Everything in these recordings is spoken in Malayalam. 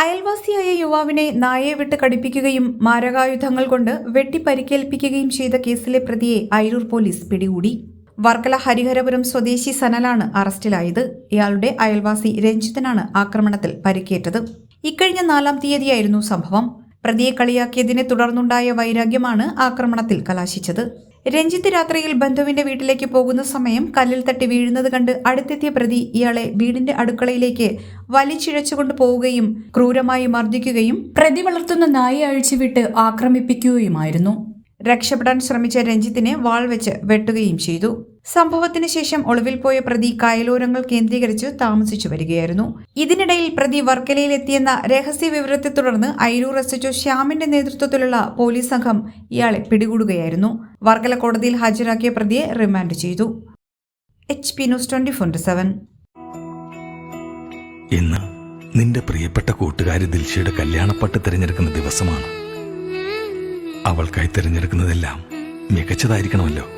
അയൽവാസിയായ യുവാവിനെ നായയെ വിട്ട് കടിപ്പിക്കുകയും മാരകായുധങ്ങൾ കൊണ്ട് വെട്ടി പരിക്കേൽപ്പിക്കുകയും ചെയ്ത കേസിലെ പ്രതിയെ അയിരൂർ പോലീസ് പിടികൂടി. വർക്കല ഹരിഹരപുരം സ്വദേശി സനലാണ് അറസ്റ്റിലായത്. ഇയാളുടെ അയൽവാസി രഞ്ജിത്തിനാണ് ആക്രമണത്തിൽ പരിക്കേറ്റത്. ഇക്കഴിഞ്ഞ നാലാം തീയതിയായിരുന്നു സംഭവം. പ്രതിയെ കളിയാക്കിയതിനെ തുടർന്നുണ്ടായ വൈരാഗ്യമാണ് ആക്രമണത്തിൽ കലാശിച്ചത്. രഞ്ജിത്ത് രാത്രിയിൽ ബന്ധുവിന്റെ വീട്ടിലേക്ക് പോകുന്ന സമയം കല്ലിൽ തട്ടി വീഴുന്നത് കണ്ട് അടുത്തെത്തിയ പ്രതി ഇയാളെ വീടിന്റെ അടുക്കളയിലേക്ക് വലിച്ചിഴച്ചുകൊണ്ട് പോവുകയും ക്രൂരമായി മർദ്ദിക്കുകയും പ്രതി വളർത്തുന്ന നായെ അഴിച്ചുവിട്ട് ആക്രമിപ്പിക്കുകയുമായിരുന്നു. രക്ഷപ്പെടാൻ ശ്രമിച്ച രഞ്ജിത്തിനെ വാൾ വെച്ച് വെട്ടുകയും ചെയ്തു. സംഭവത്തിന് ശേഷം ഒളിവിൽ പോയ പ്രതി കായലോരങ്ങൾ കേന്ദ്രീകരിച്ച് താമസിച്ചു വരികയായിരുന്നു. ഇതിനിടയിൽ പ്രതി വർക്കലയിലെത്തിയെന്ന രഹസ്യ വിവരത്തെ തുടർന്ന് അയിരൂർ എസ് എച്ച്ഒ ശ്യാമിന്റെ നേതൃത്വത്തിലുള്ള പോലീസ് സംഘം ഇയാളെ പിടികൂടുകയായിരുന്നു. വർക്കല കോടതിയിൽ ഹാജരാക്കിയ പ്രതിയെ റിമാൻഡ് ചെയ്തു. H P news twenty four seven. ഇന്ന് നിന്റെ പ്രിയപ്പെട്ട കൂട്ടുകാരി ദിൽഷയുടെ കല്യാണപ്പട്ട് തിരഞ്ഞെടുക്കുന്ന ദിവസമാണ്. അവൾക്കായി തിരഞ്ഞെടുക്കുന്നതെല്ലാം മികച്ചതായിരിക്കണമല്ലോ.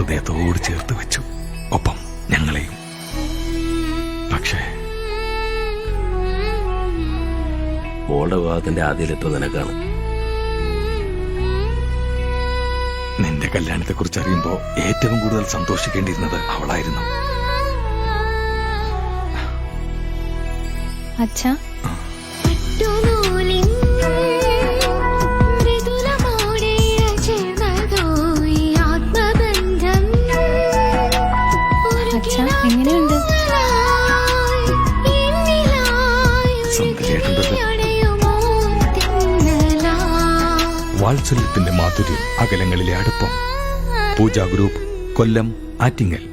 ഹൃദയത്തോട് ചേർത്ത് വെച്ചു. ഒപ്പം ഞങ്ങളെയും. പക്ഷേ മോളുടെ വിവാഹത്തിന്റെ ആദ്യ ലെറ്റർ നിനക്കാണ്. നിന്റെ കല്യാണത്തെക്കുറിച്ച് അറിയുമ്പോൾ ഏറ്റവും കൂടുതൽ സന്തോഷിക്കേണ്ടിയിരുന്നത് അവളായിരുന്നു. അച്ഛാ അച്ഛാ എങ്ങനെയുണ്ട്? വാത്സല്യത്തിന്റെ മാധുര്യം അകലങ്ങളിലെ അടുപ്പം. പൂജാ ഗ്രൂപ്പ് കൊല്ലം ആറ്റിങ്ങൽ.